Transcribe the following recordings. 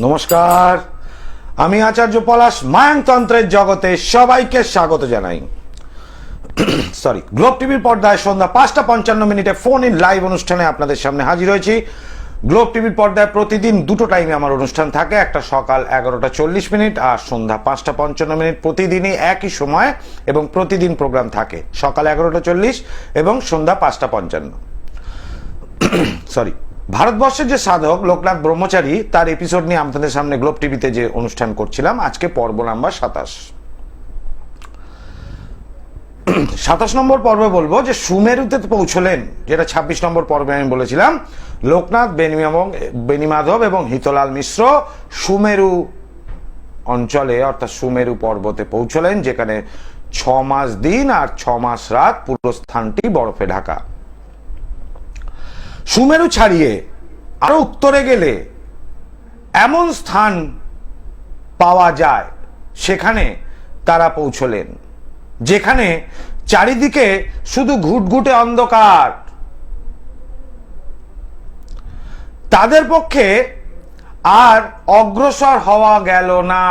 নমস্কার। আমি আচার্য পলাশ মায়াংতন্ত্রের জগতে সবাইকে স্বাগত জানাই। সরি গ্লোব টিভির পর্দায় সন্ধ্যা পাঁচটা পঞ্চান্ন মিনিটে ফোন ইন লাইভ অনুষ্ঠানে আপনাদের সামনে হাজির হয়েছি। গ্লোব টিভির পর্দায় প্রতিদিন দুটো টাইমে আমার অনুষ্ঠান থাকে, একটা সকাল এগারোটা চল্লিশ মিনিট আর সন্ধ্যা পাঁচটা পঞ্চান্ন মিনিট প্রতিদিনই একই সময় এবং প্রতিদিন প্রোগ্রাম থাকে, সকাল এগারোটা চল্লিশ এবং সন্ধ্যা পাঁচটা পঞ্চান্ন। সরি ভারতবর্ষের যে সাধক লোকনাথ ব্রহ্মচারী, তার এপিসোড নিয়ে আপনাদের সামনে গ্লোব টিভিতে যে অনুষ্ঠান করছিলাম, আজকে পর্ব নাম্বার সাতাশ। সাতাশ নম্বর পর্বে বলব যে সুমেরুতে পৌঁছলেন, যেটা ছাব্বিশ নম্বর পর্বে আমি বলেছিলাম, লোকনাথ, বেনিম এবং, বেনিমাধব এবং হিতলাল মিশ্র সুমেরু অঞ্চলে, অর্থাৎ সুমেরু পর্বতে পৌঁছলেন, যেখানে ছ মাস দিন আর ছ মাস রাত পুরো স্থানটি বরফে ঢাকা। সুমেরু ছাড়িয়ে আরও উত্তরে গেলে এমন স্থান পাওয়া যায় সেখানে তারা পৌঁছলেন, যেখানে চারিদিকে শুধু ঘুটঘুটে অন্ধকার। তাদের পক্ষে আর অগ্রসর হওয়া গেল না।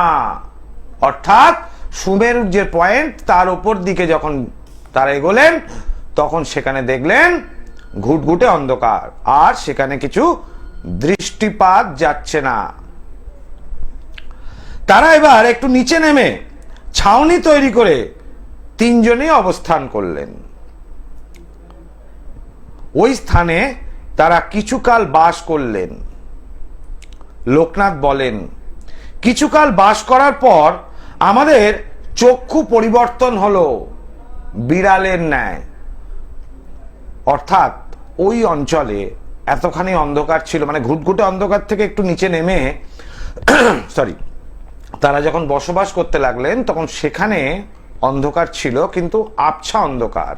অর্থাৎ সুমেরুর যে পয়েন্ট, তার উপর দিকে যখন তারা এগোলেন, তখন সেখানে দেখলেন ঘুটঘুটে অন্ধকার, আর সেখানে কিছু দৃষ্টিপাত যাচ্ছে না। তারা এবার একটু নিচে নেমে ছাউনি তৈরি করে তিনজনেই অবস্থান করলেন। ওই স্থানে তারা কিছুকাল বাস করলেন। লোকনাথ বলেন, কিছুকাল বাস করার পর আমাদের চক্ষু পরিবর্তন হলো, বিড়ালের ন্যায়। অর্থাৎ ওই অঞ্চলে এতখানি অন্ধকার ছিল মানে ঘুটঘুটে অন্ধকার থেকে একটু নিচে নেমে সরি তারা যখন বসবাস করতে লাগলেন, তখন সেখানে অন্ধকার ছিল, কিন্তু আবছা অন্ধকার।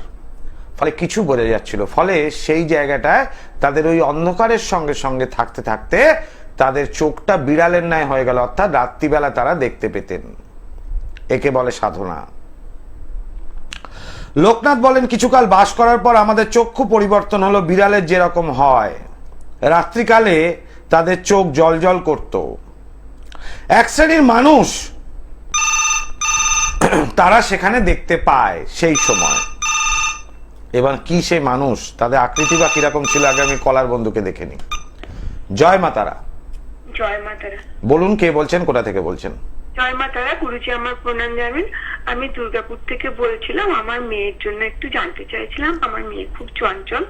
ফলে কিছু বোঝা যাচ্ছিল। ফলে সেই জায়গাটায় তাদের ওই অন্ধকারের সঙ্গে সঙ্গে থাকতে থাকতে তাদের চোখটা বিড়ালের ন্যায় হয়ে গেল। অর্থাৎ রাত্রিবেলা তারা দেখতে পেতেন। একে বলে সাধনা। লোকনাথ বলেন কিছুকাল বাস করার পর আমাদের চক্ষু পরিবর্তন হলো বিড়ালের যেরকম হয়। রাত্রিকালে তাদের চোখ জল জল করত। এক শ্রেণির মানুষ তারা সেখানে দেখতে পায় সেই সময়। এবার কি সেই মানুষ? তাদের আকৃতি বা কীরকম ছিল? আগে আমি কলার বন্ধুকে দেখে নি জয় মা তারা। জয় মাতারা বলুন কে বলছেন কোথা থেকে বলছেন? জয় মাতারা গুরুজি আমার প্রণাম জানাবেন। আমি দুর্গাপুর থেকে বলছিলাম আমার মেয়ের জন্য একটু জানতে চাইছিলাম। আমার মেয়ে খুব চঞ্চল।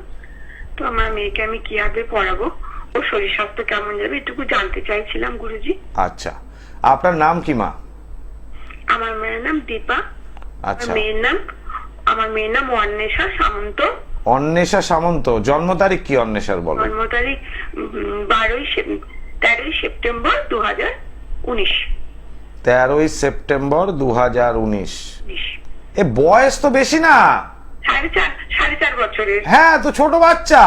তো আমার মেয়েকে আমি কীভাবে পড়াবো? ও শরীর স্বাস্থ্য কেমন যাবে এটুকু জানতে চাইছিলাম গুরুজি। আচ্ছা। আপনার নাম কি মা? আমার মেয়ের নাম দীপা। আচ্ছা। মেয়ের নাম আমার মেয়ের নাম অন্বেষা সামন্ত। অন্বেষা সামন্ত জন্ম তারিখ কি অন্বেষার বলো? জন্ম তারিখ বারোই তেরোই সেপ্টেম্বর দু হাজার উনিশ। তেরোই সেপ্টেম্বর দু হাজার উনিশ। উনিশ। এ বয়স তো বেশি না। হ্যাঁ তো ছোট বাচ্চা।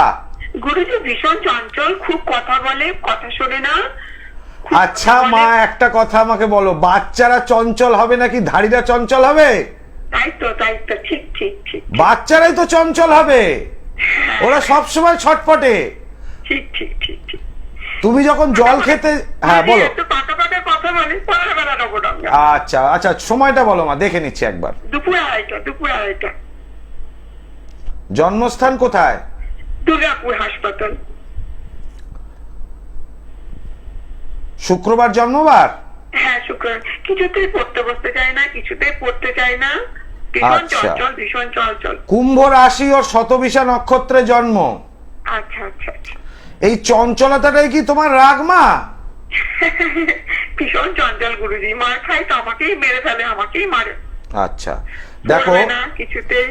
গুরুজি ভীষণ চঞ্চল খুব কথা বলে কথা শোনে না। আচ্ছা মা একটা কথা আমাকে বলো। বাচ্চারা চঞ্চল হবে নাকি ধাড়িরা চঞ্চল হবে? বাচ্চারাই তো চঞ্চল হবে। ওরা সব সময় ছটপটে। ঠিক ঠিক ঠিক ঠিক। তুমি যখন জল খেতে হ্যাঁ বলো। আচ্ছা আচ্ছা সময়টা বলো মা দেখে নিচ্ছি একবার। দুপুর আড়াইটা দুপুর আড়াইটা জন্মস্থান কোথায়? দুর্গাপুর হাসপাতাল। শুক্রবার জন্মবার? হ্যাঁ শুক্রবার। কিছুতেই পড়তে বসতে চায় না কিছুতেই পড়তে চায় না। আচ্ছা। ভীষণ চঞ্চল কুম্ভ রাশি ও শতবিশা নক্ষত্রে জন্ম। আচ্ছা আচ্ছা আচ্ছা। এই চঞ্চলতাটাই কি তোমার রাগ মা? ভীষণ চঞ্চল গুরুজি মার খাই তো আমাকেই মেরে ফেলে আমাকেই মারে। আচ্ছা দেখো কিছুতেই।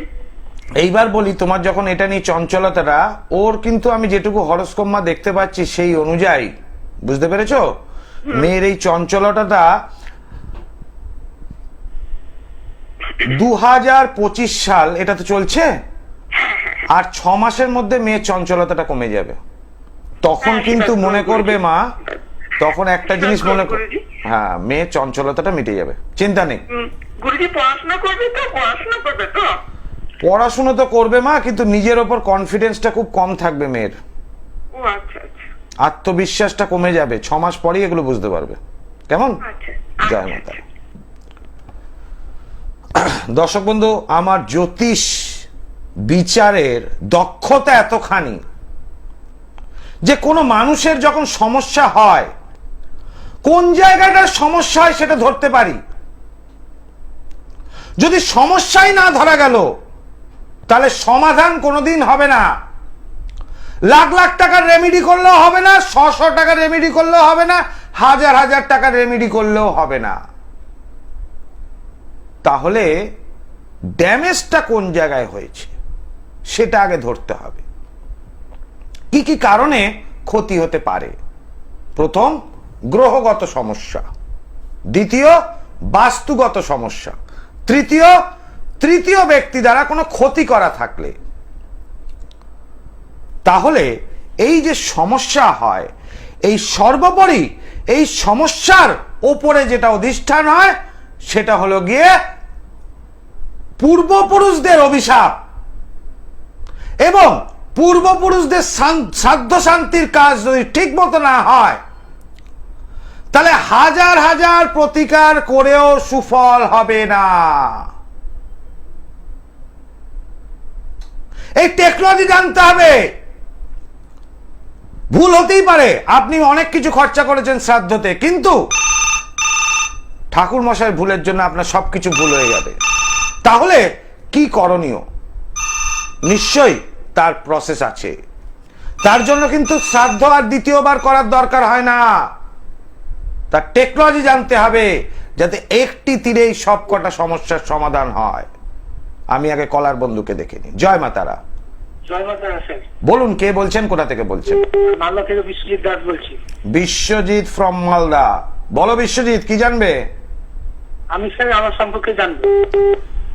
এইবার বলি তোমার যখন এটা নিয়ে চঞ্চলতাটা ওর কিন্তু আমি যেটুকু হরস্কম্মা দেখতে পাচ্ছি সেই অনুযায়ী বুঝতে পেরেছ? মেয়ের এই চঞ্চলতাটা দু হাজার পঁচিশ সাল এটা তো চলছে? আর ছ মাসের মধ্যে মেয়ের চঞ্চলতাটা কমে যাবে। তখন হ্যাঁ, কিন্তু মনে করবে মা তখন একটা জিনিস মনে কর হ্যাঁ মেয়ের চঞ্চলতাটা মিটে যাবে। চিন্তা নেই। গুরুজি পড়াশোনা করবে তো? পড়াশোনা করবে তো? পড়াশুনো তো করবে মা কিন্তু নিজের ওপর কনফিডেন্সটা খুব কম থাকবে মেয়ের। ও আচ্ছা আচ্ছা। আত্মবিশ্বাসটা কমে যাবে। ছ মাস পরেই এগুলো বুঝতে পারবে। কেমন? আচ্ছা জয় আচ্ছা। মাতা আচ্ছা দর্শক বন্ধু আমার জ্যোতিষ বিচারের দক্ষতা এতখানি যে কোনো মানুষের যখন সমস্যা হয়, কোন জায়গাটার সমস্যা হয় সেটা ধরতে পারি। যদি সমস্যাই না ধরা গেল, তাহলে সমাধান কোনোদিন হবে না। লাখ লাখ টাকার রেমেডি করলেও হবে না ছশো টাকার রেমেডি করলেও হবে না, হাজার হাজার টাকার রেমেডি করলেও হবে না। তাহলে ড্যামেজটা কোন জায়গায় হয়েছে, সেটা আগে ধরতে হবে। কি কি কারণে ক্ষতি হতে পারে? প্রথম, গ্রহগত সমস্যা। দ্বিতীয়, বাস্তুগত সমস্যা। তৃতীয় তৃতীয় ব্যক্তি দ্বারা কোনো ক্ষতি করা থাকলে। তাহলে এই যে সমস্যা হয়, এই সর্বোপরি এই সমস্যার ওপরে যেটা অধিষ্ঠান হয়, সেটা হলো গিয়ে পূর্বপুরুষদের অভিশাপ। এবং পূর্বপুরুষদের সাধ্য শান্তির কাজ যদি ঠিক মতো না হয়, তাহলে হাজার হাজার প্রতিকার করেও সুফল হবে না। এই টেকনোলজি জানতে হবে। ভুল হতেই পারে, আপনি অনেক কিছু খরচা করেছেন শ্রাদ্ধতে, কিন্তু ঠাকুর মশাইয়ের ভুলের জন্য আপনার সবকিছু ভুল হয়ে যাবে। তাহলে কি করণীয়? নিশ্চয়ই তার প্রসেস আছে। তার জন্য কিন্তু শ্রাদ্ধ আর দ্বিতীয়বার করার দরকার হয় না। তার টেকনোলজি জানতে হবে যাতে একটি তীরেই সব কটা সমস্যার সমাধান হয়। আমি আগে কলার বন্ধুকে দেখে নিই। জয় মাতারা বলুন কে বলছেন কোথা থেকে বলছেন? মালদা থেকে বিশ্বজিৎ দাস বলছি। বিশ্বজিৎ ফ্রম মালদা। বলো বিশ্বজিৎ কি জানবে? আমি স্যার আমার সম্পর্কে জানব।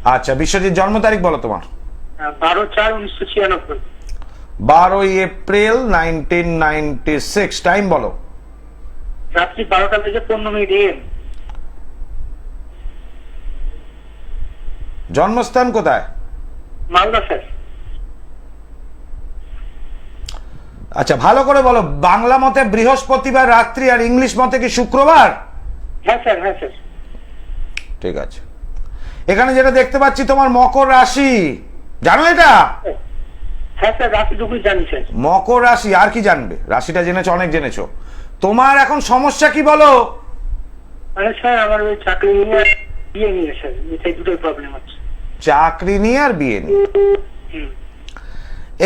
আচ্ছা বিশ্বজিৎ জন্ম তারিখ বলো তোমার। বারো চার উনিশশো ছিয়ানব্বই। বারোই April nineteen ninety six time বলো। রাত্রি বারোটা থেকে পনেরো মিনিট এম। জন্মস্থান কোথায়? মালদা স্যার। আচ্ছা ভালো করে বলো বাংলা মতে বৃহস্পতিবার রাত্রি আর ইংলিশ মতে কি শুক্রবার? হ্যাঁ স্যার হ্যাঁ স্যার। ঠিক আছে। এখানে যেটা দেখতে পাচ্ছি তোমার মকর রাশি। জানো এটা? হ্যাঁ মকর রাশি আর কি জানবে? রাশিটা জেনেছো অনেক জেনেছো। তোমার এখন সমস্যা কি বলো? চাকরি নিয়ে চাকরি আর বিয়ে নিয়ে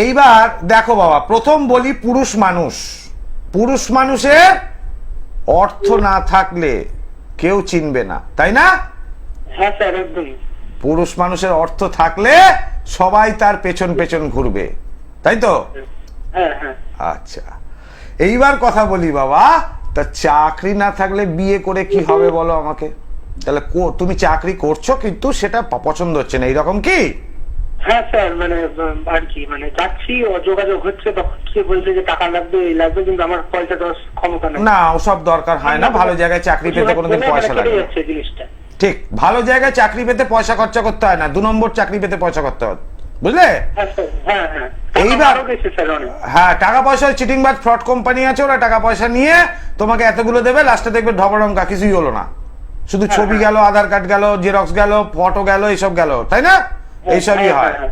এইবার দেখো বাবা প্রথম বলি পুরুষ মানুষ। পুরুষ মানুষের অর্থ না থাকলে কেউ চিনবে না তাই না? হ্যাঁ স্যার একদমই। পুরুষ মানুষের অর্থ থাকলে সবাই তার পেছন পেছন ঘুরবে। তাই তো? হ্যাঁ হ্যাঁ। আচ্ছা। এইবার কথা বলি বাবা তা চাকরি না থাকলে বিয়ে করে কি হবে বলো আমাকে? তাহলে তুমি চাকরি করছ কিন্তু সেটা পছন্দ হচ্ছে না এইরকম কি? হ্যাঁ স্যার মানে আর কি মানে যাচ্ছি যোগাযোগ হচ্ছে তখন সে বলছে যে টাকা লাগবে এই লাগবে কিন্তু আমার পয়সা দেওয়ার ক্ষমতা নেই। না ওসব দরকার হয় না ভালো জায়গায় চাকরি পেতে কোনোদিন মানে পয়সা লাগে জিনিসটা। ঠিক ভালো জায়গায় চাকরি পেতে পয়সা খরচা করতে হয় না দু নম্বর চাকরি পেতে পয়সা করতে হয় বুঝলে? হ্যাঁ হ্যাঁ হ্যাঁ এইবার- হ্যাঁ টাকা পয়সার চিটিং বাজ ফ্রড কোম্পানি আছে ওরা টাকা পয়সা নিয়ে তোমাকে এতগুলো দেবে লাস্টে দেখবে ঢবরঙ্কা কিছুই হলো না। শুধু ছবি গেল আধার কার্ড গেল জেরক্স গেল ফটো গেল এইসব গেল তাই না? এইসবই হ্যাঁ, মানে।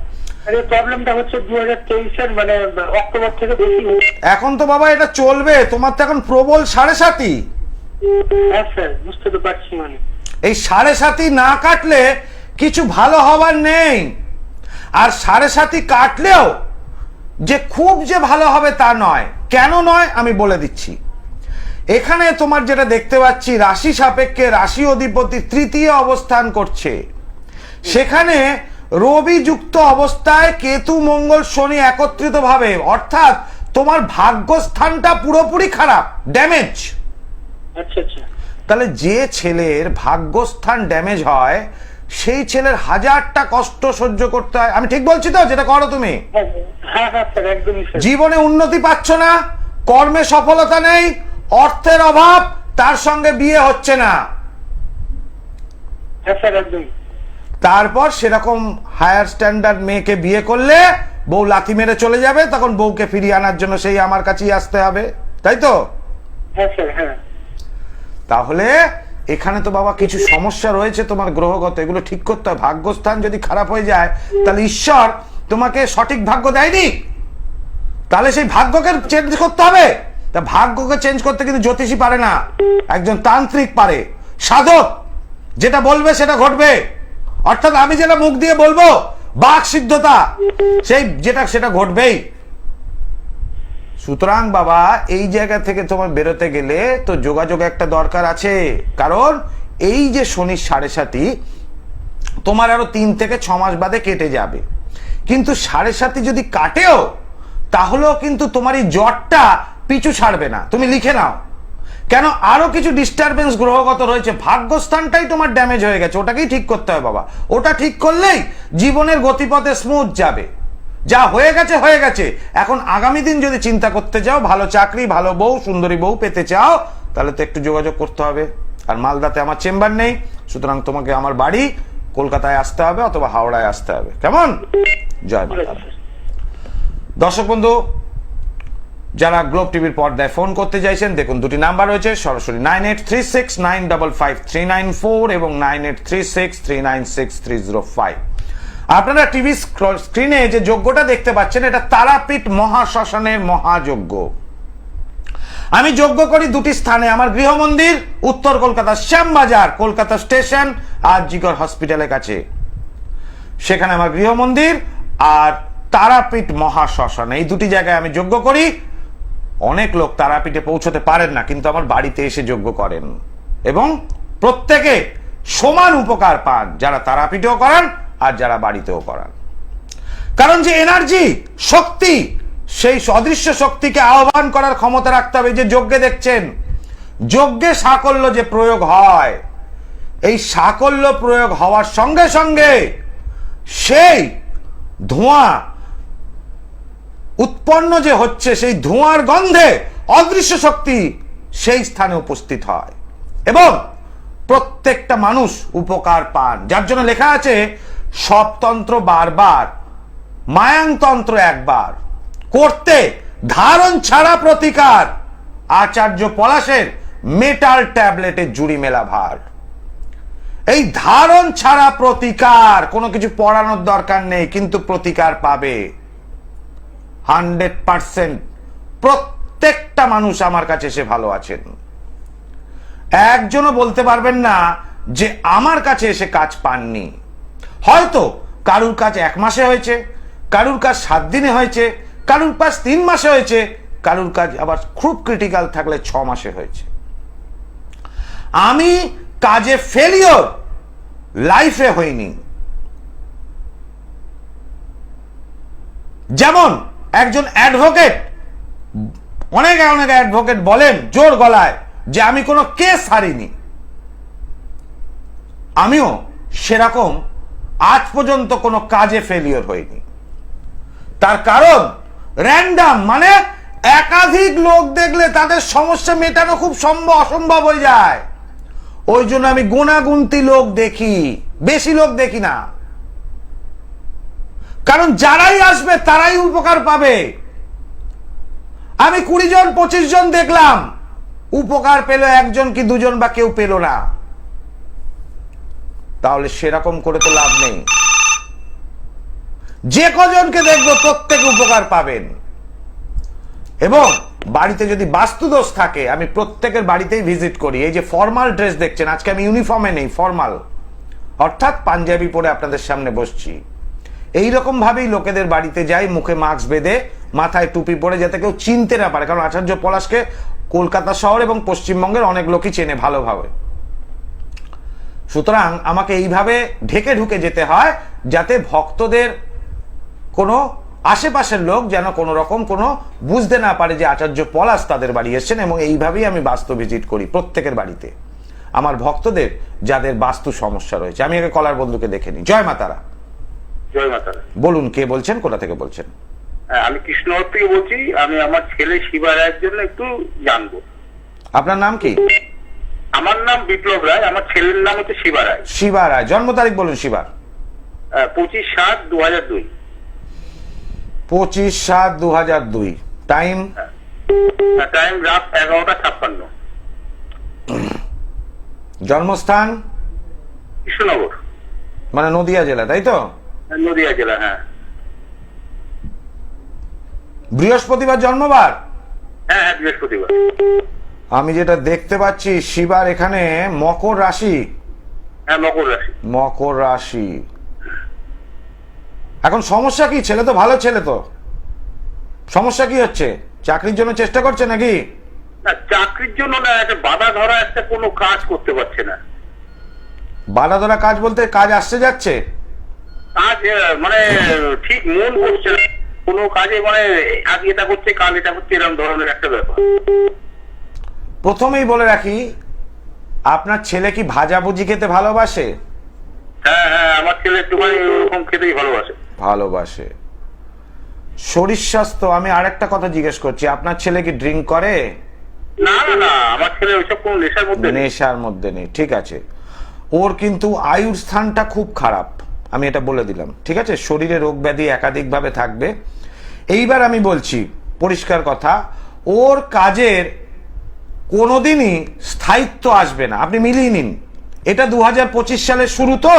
এখন তো বাবা এটা চলবে তোমার তো এখন প্রবল সাড়ে সাতই। হ্যাঁ স্যার বুঝতে তো পারছি মানে। এই সাড়ে সাতি না কাটলে কিছু ভালো হবার নেই। আর সাড়ে সাতি কাটলেও যে খুব যে ভালো হবে তা নয়। কেন নয় আমি বলে দিচ্ছি। এখানে তোমার যেটা দেখতে পাচ্ছি, রাশি সাপেক্ষে রাশি অধিপতি তৃতীয় অবস্থান করছে। সেখানে রবি যুক্ত অবস্থায় কেতু, মঙ্গল, শনি একত্রিত ভাবে অর্থাৎ তোমার ভাগ্যস্থানটা পুরোপুরি খারাপ ড্যামেজ আচ্ছা আচ্ছা। তাহলে যে ছেলের ভাগ্যস্থান ড্যামেজ হয় সেই ছেলের হাজারটা কষ্ট সহ্য করতে হয়। আমি ঠিক বলছি তো? যেটা করো তুমি? হ্যাঁ হ্যাঁ জীবনে উন্নতি পাচ্ছ না কর্মে সফলতা নেই অর্থের অভাব তার সঙ্গে বিয়ে হচ্ছে না। হ্যাঁ তারপর সেরকম হায়ার স্ট্যান্ডার্ড মেয়েকে বিয়ে করলে বউ লাথি মেরে চলে যাবে তখন বউকে ফিরিয়ে আনার জন্য সেই আমার কাছেই আসতে হবে। তাই তো? হ্যাঁ স্যার হ্যাঁ। তাহলে এখানে তো বাবা কিছু সমস্যা রয়েছে তোমার গ্রহগত, এগুলো ঠিক করতে হয় ভাগ্যস্থান যদি খারাপ হয়ে যায়, তাহলে ঈশ্বর তোমাকে সঠিক ভাগ্য দেয়নি। তাহলে সেই ভাগ্যকে চেঞ্জ করতে হবে। তা ভাগ্যকে চেঞ্জ করতে কিন্তু জ্যোতিষী পারে না। একজন তান্ত্রিক পারে। সাধক, যেটা বলবে সেটা ঘটবে। অর্থাৎ আমি যেটা মুখ দিয়ে বলব, বাক সিদ্ধতা, সেই যেটা সেটা ঘটবেই। সুতরাং বাবা, এই জায়গা থেকে তোমার বেরোতে গেলে তো যোগাযোগ একটা দরকার আছে। কারণ এই যে শনির সাড়ে সাতি তোমার আরও তিন থেকে ছ মাস বাদে কেটে যাবে। কিন্তু সাড়ে সাতি যদি কাটেও, তাহলেও কিন্তু তোমার এই জ্বরটা পিছু ছাড়বে না। তুমি লিখে নাও। কেন? আরও কিছু ডিস্টারবেন্স গ্রহগত রয়েছে। ভাগ্যস্থানটাই তোমার ড্যামেজ হয়ে গেছে। ওটাকেই ঠিক করতে হবে বাবা। ওটা ঠিক করলেই জীবনের গতিপথে স্মুথ যাবে। যা হয়ে গেছে হয়ে গেছে। এখন আগামী দিন যদি চিন্তা করতে চাও, ভালো চাকরি, ভালো বউ, সুন্দরী বউ পেতে চাও, তাহলে তো একটু যোগাযোগ করতে হবে। আর মালদাতে আমার চেম্বার নেই, সুতরাং তোমাকে আমার বাড়ি, কলকাতায় আসতে হবে অথবা হাওড়ায় আসতে হবে। কেমন? জয় মাতা দর্শক বন্ধু, যারা গ্লোব টিভির পর্দায় ফোন করতে চাইছেন, দেখুন দুটি নাম্বার রয়েছে, সরাসরি nine eight three six nine double five three nine four এবং nine eight three six three nine six three zero five. আপনারা টিভি স্ক্রিনে যে যজ্ঞটা দেখতে পাচ্ছেন, এটা তারাপীঠ মহাশ্মশানের মহাযজ্ঞ। আমি যজ্ঞ করি দুটি স্থানে, আমার গৃহমন্দির, উত্তর কলকাতা শ্যামবাজার, কলকাতা স্টেশন আর জিগর হসপিটালের কাছে। সেখানে আমার গৃহমন্দির আর তারাপীঠ মহাশ্মশান। এই দুটি জায়গায় আমি যজ্ঞ করি। অনেক লোক তারাপীঠে পৌঁছতে পারেন না, কিন্তু আমার বাড়িতে এসে যজ্ঞ করেন। এবং প্রত্যেকে সমান উপকার পান, যারা তারাপীঠেও করান আর যারা বাড়িতেও করান। কারণ যে এনার্জি শক্তি, সেই অদৃশ্য শক্তিকে আহ্বান করার ক্ষমতা রাখতে হবে। যে যজ্ঞে দেখছেন, যজ্ঞে সাকল্য যে প্রয়োগ হয়, এই সাকল্য প্রয়োগ হওয়ার সঙ্গে সঙ্গে সেই ধোঁয়া উৎপন্ন যে হচ্ছে, সেই ধোঁয়ার গন্ধে অদৃশ্য শক্তি সেই স্থানে উপস্থিত হয়। এবং প্রত্যেকটা মানুষ উপকার পান। যার জন্য লেখা আছে সবতন্ত্র বারবার, মায়াংতন্ত্র একবার, করতে ধারণ ছাড়া প্রতিকার। আচার্য পলাশের মেটাল ট্যাবলেটের জুড়ি মেলা ভার। এই ধারণ ছাড়া প্রতিকার, কোনো কিছু পড়ানোর দরকার নেই, কিন্তু প্রতিকার পাবে। হান্ড্রেড পার্সেন্ট প্রত্যেকটা মানুষ আমার কাছে এসে ভালো আছেন। একজনও বলতে পারবেন না যে আমার কাছে এসে কাজ পাননি। হয়তো কারুর কাজ এক মাসে হয়েছে, কারুর কাজ সাত দিনে হয়েছে, কারুর কাজ তিন মাসে হয়েছে, কারুর কাজ আবার খুব ক্রিটিক্যাল থাকলে ছ মাসে হয়েছে। আমি কাজে ফেলিওর লাইফে হইনি। যেমন একজন অ্যাডভোকেট অনেক অনেক অ্যাডভোকেট বলেন জোর গলায় যে আমি কোনো কেস হারিনি। আমিও সেরকম আজ পর্যন্ত কোনো কাজে ফেলিওর হয়নি। তার কারণ র্যান্ডাম মানে একাধিক লোক দেখলে তাদের সমস্যা মেটানো খুব সম্ভব অসম্ভব হয়ে যায়। ওই জন্য আমি গুণাগুন্তি লোক দেখি, বেশি লোক দেখি না। কারণ যারাই আসবে, তারাই উপকার পাবে। আমি কুড়ি জন, পঁচিশ জন দেখলাম, উপকার পেল একজন কি দুজন বা কেউ পেল না। তাহলে সেরকম করে তো লাভ নেই। যে কজনকে দেখব প্রত্যেকে উপকার পাবেন। এবং বাড়িতে যদি বাস্তুদোষ থাকে, আমি প্রত্যেকের বাড়িতেই ভিজিট করি। এই যে ফর্মাল ড্রেস দেখছেন, আজকে আমি ইউনিফর্মে নেই ফর্মাল অর্থাৎ পাঞ্জাবি পরে আপনাদের সামনে বসছি। এই রকম ভাবেই লোকেদের বাড়িতে যাই, মুখে মাস্ক বেঁধে, মাথায় টুপি পরে যাতে কেউ চিনতে না পারে। কারণ আচার্য পলাশকে কলকাতা শহর এবং পশ্চিমবঙ্গের অনেক লোকই চেনে ভালোভাবে। সুতরাং আমাকে এইভাবে ঢেকে ঢুকে যেতে হয় যাতে ভক্তদের কোনো আশেপাশের লোক যেন কোনো রকম কোনো বুঝতে না পারে যে আচার্য পলাশ তাদের বাড়ি এসছেন এবং এইভাবেই আমি বাস্তু ভিজিট করি প্রত্যেকের বাড়িতে। আমার ভক্তদের যাদের বাস্তু সমস্যা রয়েছে। আমি আগে কলার বন্ধুকে দেখে নিই। জয় মাতারা জয় মাতারা বলুন কে বলছেন কোথা থেকে বলছেন? হ্যাঁ আমি কৃষ্ণনগর থেকে বলছি। আমি আমার ছেলে শিবা রায়ের জন্য একটু জানব। আপনার নাম কি? আমার নাম বিপ্লব রায় আমার ছেলের নাম হচ্ছে শিবা রায়। শিবা রায়। জন্ম তারিখ বলুন আহ, পঁচিশ সাত দু হাজার দুই। পঁচিশ সাত দু হাজার দুই। টাইম? টাইম রাত এগারোটা ছাপ্পান্ন। জন্মস্থান? কৃষ্ণনগর। মানে নদিয়া জেলা তাই তো? নদিয়া জেলা হ্যাঁ। বৃহস্পতিবার জন্মবার? হ্যাঁ হ্যাঁ বৃহস্পতিবার। আমি যেটা দেখতে পাচ্ছি শিবার এখানে মকর রাশি। হ্যাঁ মকর রাশি। মকর রাশি। এখন সমস্যা কি? ছেলে তো ভালো ছেলে তো। সমস্যা কি হচ্ছে? চাকরির জন্য চেষ্টা করছে নাকি? না চাকরির জন্য না একটা বাধা ধরা একটা কোনো কাজ করতে পারছে না। বাধা ধরা কাজ বলতে কাজ আসছে যাচ্ছে? কাজ মানে ঠিক মন করছে না। কোনো কাজে মানে আজ এটা করছে কাল এটা করছে এরকম ধরনের একটা ব্যাপার। প্রথমেই বলে রাখি আপনার ছেলে কি ভাজাভুজি খেতে ভালোবাসে? হ্যাঁ হ্যাঁ আমার ছেলে একটুখানি ওরকম খেতেই ভালোবাসে। ভালোবাসে। শরীর স্বাস্থ্য আমি আরেকটা কথা জিজ্ঞেস করছি আপনার ছেলে কি ড্রিঙ্ক করে? না না না আমার ছেলে ওইসব কোনো নেশার মধ্যে নেই। নেশার মধ্যে নেই ঠিক আছে। ওর কিন্তু আয়ুর স্থানটা খুব খারাপ আমি এটা বলে দিলাম ঠিক আছে? শরীরে রোগ ব্যাধি একাধিকভাবে থাকবে। এইবার আমি বলছি পরিষ্কার কথা ওর কাজের কোনোদিনই স্থায়িত্ব আসবে না। আপনি মিলিয়ে নিন। এটা দু হাজার সালের শুরু তো।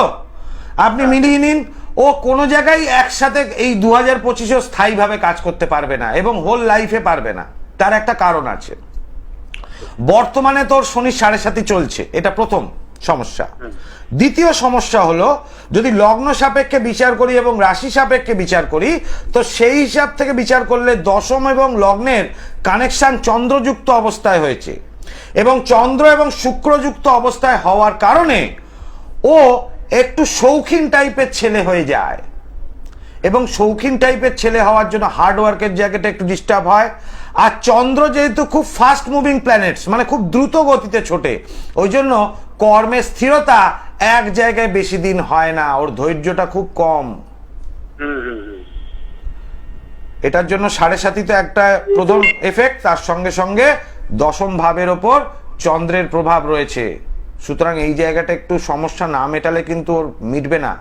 আপনি মিলিয়ে নিন, ও কোনো জায়গায় একসাথে এই দু হাজার পঁচিশেও স্থায়ীভাবে কাজ করতে পারবে না এবং হোল লাইফে পারবে না। তার একটা কারণ আছে। বর্তমানে তোর শনি সাড়ে সাতই চলছে। এটা প্রথম। সমস্যা। দ্বিতীয় সমস্যা হলো, যদি লগ্ন সাপেক্ষে বিচার করি এবং রাশি সাপেক্ষে বিচার করি, তো সেই হিসাব থেকে বিচার করলে দশম এবং লগ্নের কানেকশন চন্দ্রযুক্ত অবস্থায় হয়েছে। এবং চন্দ্র এবং শুক্রযুক্ত অবস্থায় হওয়ার কারণে ও একটু শৌখিন টাইপের ছেলে হয়ে যায়। এবং শৌখিন টাইপের ছেলে হওয়ার জন্য হার্ডওয়ার্কের জায়গাটা একটু ডিস্টার্ব হয়। আর চন্দ্র যেহেতু খুব ফাস্ট মুভিং প্ল্যানেটস মানে খুব দ্রুত গতিতে ছোটে, ওই জন্য কর্মের স্থিরতা এক জায়গায় বেশি দিন হয় না ওর ধৈর্যটা খুব কম। এটার জন্য সাড়ে সাতিতে একটা প্রথম এফেক্ট তার সঙ্গে সঙ্গে দশম ভাবের ওপর চন্দ্রের প্রভাব রয়েছে। সুতরাং এই জায়গাটা একটু সমস্যা না মেটালে কিন্তু ওর মিটবে না।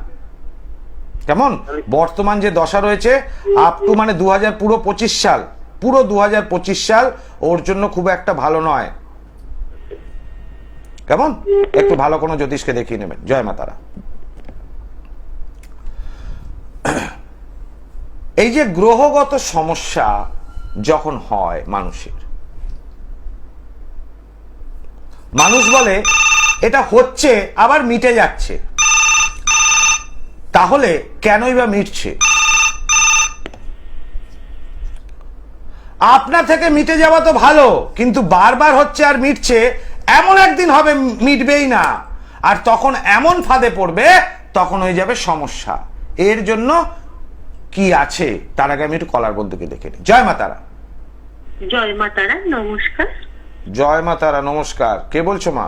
কেমন? বর্তমান যে দশা রয়েছে আপ টু মানে দু হাজার পুরো পঁচিশ সাল পুরো দু হাজার পঁচিশ সাল ওর জন্য খুব একটা ভালো নয়। কেমন? একটু ভালো কোনো জ্যোতিষকে দেখিয়ে নেবেন। জয় মাতারা এই যে গ্রহগত সমস্যা যখন হয় মানুষের, মানুষ বলে, এটা হচ্ছে, আবার মিটে যাচ্ছে। তাহলে কেনই বা মিটছে? আপনা থেকে মিটে যাওয়া তো ভালো, কিন্তু বারবার হচ্ছে আর মিটছে এমন একদিন হবে মিটবেই না। আর তখন এমন ফাঁদে পড়বে তখন হয়ে যাবে সমস্যা। এর জন্য কি আছে? তার আগে আমি একটু কলার বন্ধুকে দেখে নিই। জয় মা তারা। জয় মা তারা নমস্কার। জয় মা তারা নমস্কার। কে বলছো মা?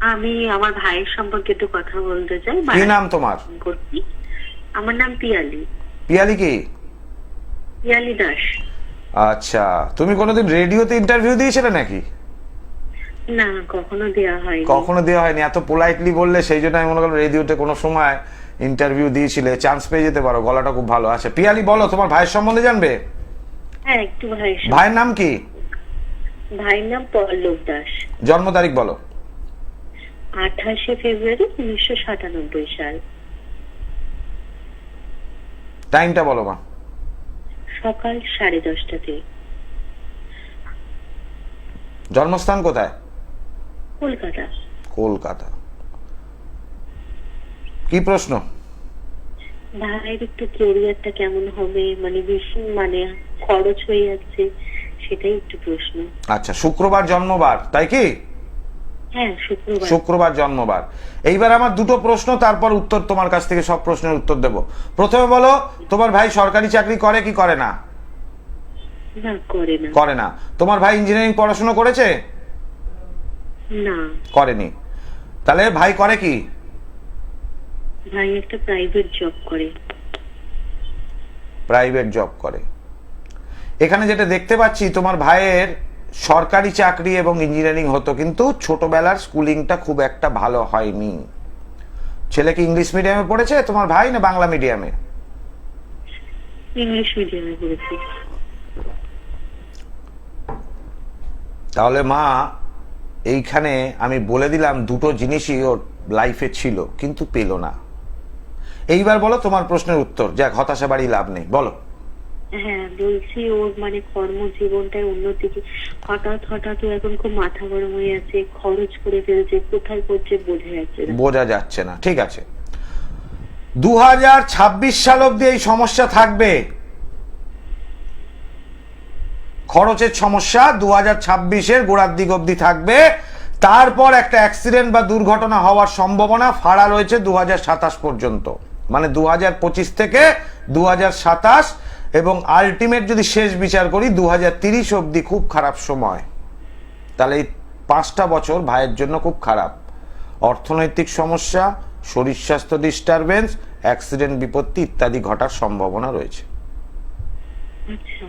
আমি আমার ভাইয়ের সম্পর্কে একটু কথা বলতে চাই। কি নাম তোমার? আমার নাম পিয়ালি। পিয়ালি কি? পিয়ালি দাস। আচ্ছা তুমি কোনোদিন রেডিওতে ইন্টারভিউ দিয়েছিলে নাকি? না কখনো দেয়া হয়নি। কখনো দেওয়া হয়নি। এত পোলাইটলি বললে সেই জন্য আমি মনে করলাম রেডিওতে কোনো সময় ইন্টারভিউ দিয়েছিলে। চান্স পেয়ে যেতে পারো গলাটা খুব ভালো। আছে পিয়ালি বলো তোমার ভাইয়ের সম্বন্ধে জানবে? হ্যাঁ একটু ভাইয়ের নাম কি? ভাইয়ের নাম পল্লব দাস। জন্ম তারিখ বলো। আঠাশে ফেব্রুয়ারি উনিশশো সাতানব্বই সাল। টাইমটা বলো মা। সকাল সাড়ে দশটাতে। জন্মস্থান কোথায়? কলকাতা। কলকাতা। কি প্রশ্ন? ভাইয়ের একটু কেরিয়ারটা কেমন হবে? মানে মানে খরচ হয়ে যাচ্ছে সেটাই একটু প্রশ্ন। আচ্ছা শুক্রবার জন্মবার তাই কি? হ্যাঁ শুক্রবার। জন্মবার। এইবার আমার দুটো প্রশ্ন তারপর উত্তর তোমার কাছ থেকে সব প্রশ্নের উত্তর দেব। প্রথমে বলো তোমার ভাই সরকারি চাকরি করে কি করে না? না করে না। করে না। তোমার ভাই ইঞ্জিনিয়ারিং পড়াশোনা করেছে? না। করেনি। তাহলে ভাই করে কি? ভাই একটা প্রাইভেট জব করে। প্রাইভেট জব করে। এখানে যেটা দেখতে পাচ্ছি তোমার ভাইয়ের সরকারি চাকরি এবং ইঞ্জিনিয়ারিং হতো কিন্তু ছোটবেলার স্কুলিংটা খুব একটা ভালো হয়নি। ছেলে কি ইংলিশ মিডিয়ামে পড়েছে তোমার ভাই না বাংলা মিডিয়ামে ইংলিশ মিডিয়ামে পড়েছি। তাহলে মা এইখানে আমি বলে দিলাম দুটো জিনিসই ওর লাইফে ছিল কিন্তু পেল না। এইবার বলো তোমার প্রশ্নের উত্তর। যাক হতাশা বাড়ি লাভ নেই। বলো। হ্যাঁ বলছি ওর মানে কর্মজীবনটায় অন্যদিকে হঠাৎ হঠাৎ ও এখন খুব মাথা গরম হয়ে আছে খরচ করে ফেলছে কোথায় করছে বোঝা যাচ্ছে বোঝা যাচ্ছে না। ঠিক আছে। দু হাজার ছাব্বিশ সাল অব্দি এই সমস্যা থাকবে। খরচের সমস্যা দু হাজার ছাব্বিশের গোড়ার দিক অব্দি থাকবে। তারপর একটা অ্যাক্সিডেন্ট বা দুর্ঘটনা হওয়ার সম্ভাবনা ফাড়া রয়েছে দু হাজার সাতাশ পর্যন্ত। মানে দু হাজার পঁচিশ থেকে দু হাজার সাতাশ এবং আলটিমেট যদি শেষ বিচার করি দু হাজার তিরিশ অব্দি খুব খারাপ সময়। তাহলে এই পাঁচটা বছর ভাইয়ের জন্য খুব খারাপ। অর্থনৈতিক সমস্যা, শরীর স্বাস্থ্য ডিস্টারবেন্স অ্যাক্সিডেন্ট বিপত্তি ইত্যাদি ঘটার সম্ভাবনা রয়েছে। আচ্ছা।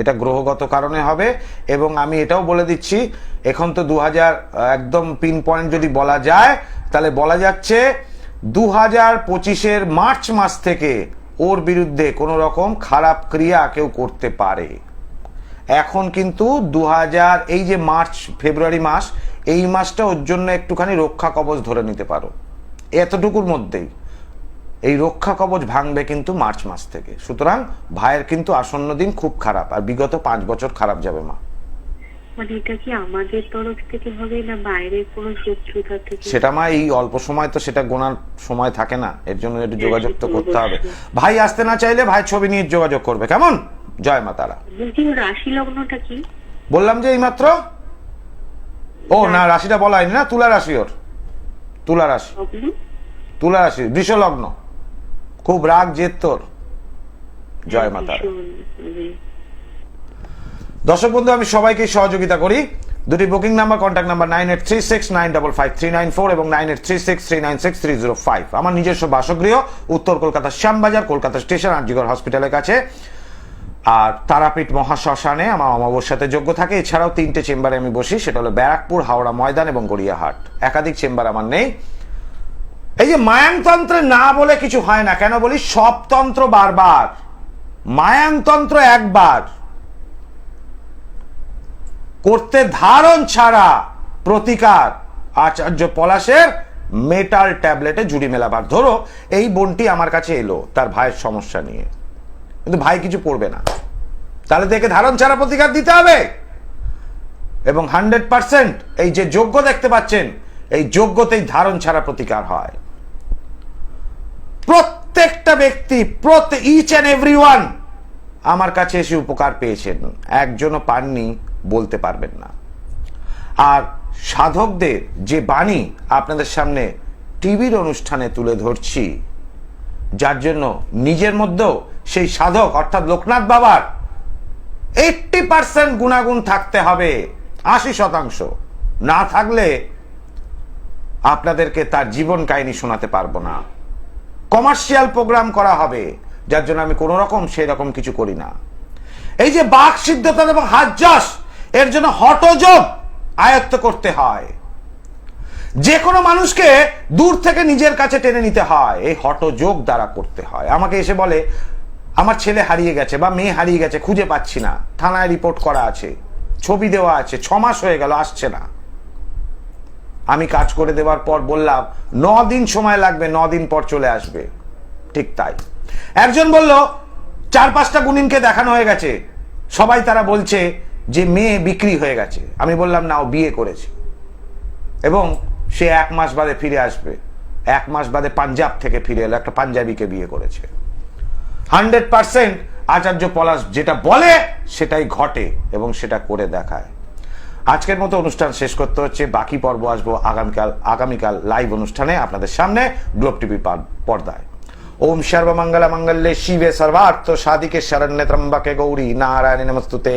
এটা গ্রহগত কারণে হবে, এবং আমি এটাও বলে দিচ্ছি, এখন তো দু হাজার একদম পিন পয়েন্ট যদি বলা যায়, তাহলে বলা যাচ্ছে দু হাজার পঁচিশের মার্চ মাস থেকে ওর বিরুদ্ধে কোনো রকম খারাপ ক্রিয়া কেউ করতে পারে। এখন কিন্তু দু হাজার এই যে মার্চ, ফেব্রুয়ারি মাস, এই মাসটা ওর জন্য একটুখানি রক্ষা কবচ ধরে নিতে পারো। এতটুকুর মধ্যেই। এই রক্ষা কবচ ভাঙবে কিন্তু মার্চ মাস থেকে। সুতরাং ভাইয়ের কিন্তু আসন্ন দিন খুব খারাপ আর বিগত পাঁচ বছর খারাপ যাবে মা। মানে এটা কি আমাদের তরফ থেকে হবে না বাইরের কোনো শত্রুতা থেকে? সেটা মা এই অল্প সময় তো সেটা গোনার সময় থাকে না এর জন্য একটু যোগাযোগ তো করতে হবে। ভাই আসতে না চাইলে ভাই ছবি নিয়ে যোগাযোগ করবে কেমন? জয় মা তারা। রাশি লগ্নটা কি? বললাম যে এইমাত্র? ও না রাশিটা বলা হয়নি না তুলা রাশি ওর। তুলা রাশি। তুলা রাশি বৃষ লগ্ন খুব রাগ জেদ তোর। জয় মা তারা মানে দর্শক বন্ধু আমি সবাইকে সহযোগিতা করি। দুটি booking number contact number nine eight three six nine double five three nine four এবং nine eight three six three nine six three zero five আমার নিজস্ব বাসগৃহ উত্তর কলকাতার শ্যামবাজার কলকাতা স্টেশন আরজিগর হসপিটালের কাছে। আর তারাপীঠ মহাশ্মশানে আমার অমাবস্যাতে যোগ্য থাকে। এছাড়াও তিনটে চেম্বারে আমি বসি সেটা হলো ব্যারাকপুর হাওড়া ময়দান এবং গড়িয়াহাট। একাধিক চেম্বার আমার নেই। এই যে মায়াংতন্ত্রে না বলে কিছু হয় না, কেন বলি? সব তন্ত্র বারবার। মায়াংতন্ত্র একবার। করতে ধারণ ছাড়া প্রতিকার আচার্য পলাশের মেটাল ট্যাবলেটে জুড়ি মেলাবার। ধরো, এই বোনটি আমার কাছে এলো, তার ভাইয়ের সমস্যা নিয়ে। কিন্তু ভাই কিছু পড়বে না। তাহলে দেখে ধারণ ছাড়া প্রতিকার দিতে হবে। এবং হান্ড্রেড পার্সেন্ট এই যে যোগ্য দেখতে পাচ্ছেন, এই যোগ্যতেই ধারণ ছাড়া প্রতিকার হয়। প্রত্যেকটা ব্যক্তি ইচ অ্যান্ড এভরি ওয়ান আমার কাছে এসে উপকার পেয়েছেন। একজনও পাননি, বলতে পারবেন না। আর সাধকদের যে বাণী আপনাদের সামনে টিভির অনুষ্ঠানে তুলে ধরছি, যার জন্য নিজের মধ্যেও সেই সাধক, অর্থাৎ লোকনাথ বাবার এইটটি পার্সেন্ট গুণাগুণ থাকতে হবে, আশি শতাংশ। না থাকলে আপনাদেরকে তার জীবন কাহিনী শোনাতে পারব না। কমার্শিয়াল প্রোগ্রাম করা হবে, যার জন্য আমি কোনো রকম সেই রকম কিছু করি না। এই যে বাক সিদ্ধতা এবং হাজ্যাস এর জন্য হটযোগ আয়ত্ত করতে হয়। যে কোনো মানুষকে দূর থেকে নিজের কাছে টেনে নিতে হয়, এই হটযোগ দ্বারা করতে হয়। আমাকে এসে বলে, আমার ছেলে হারিয়ে গেছে বা মেয়ে হারিয়ে গেছে, খুঁজে পাচ্ছি না। থানায় রিপোর্ট করা আছে, ছবি দেওয়া আছে ছ মাস হয়ে গেল, আসছে না। আমি কাজ করে দেওয়ার পর বললাম ন দিন সময় লাগবে ন দিন পর চলে আসবে। ঠিক তাই। একজন বলল, চার পাঁচটা গুণিনকে দেখানো হয়ে গেছে। সবাই তারা বলছে যে, মেয়ে বিক্রি হয়ে গেছে। আমি বললাম, না, ও বিয়ে করেছে। এবং সে এক মাস বাদে ফিরে আসবে। এক মাস বাদে পাঞ্জাব থেকে ফিরে এলো, একটা পাঞ্জাবিকে বিয়ে করেছে। হান্ড্রেড পার্সেন্ট আচার্য পলাশ যেটা বলে, সেটাই ঘটে এবং সেটা করে দেখায়। আজকের মতো অনুষ্ঠান শেষ করতে হচ্ছে। বাকি পর্ব আসব আগামীকাল আগামীকাল লাইভ অনুষ্ঠানে আপনাদের সামনে গ্লোব টিভি পর্দায়। ওম সর্বমঙ্গলা মঙ্গলে শিবে সর্বার্থ সাদিকে শরণ্যে ত্রম্বকে গৌরী। নারায়ণী নমস্তুতে।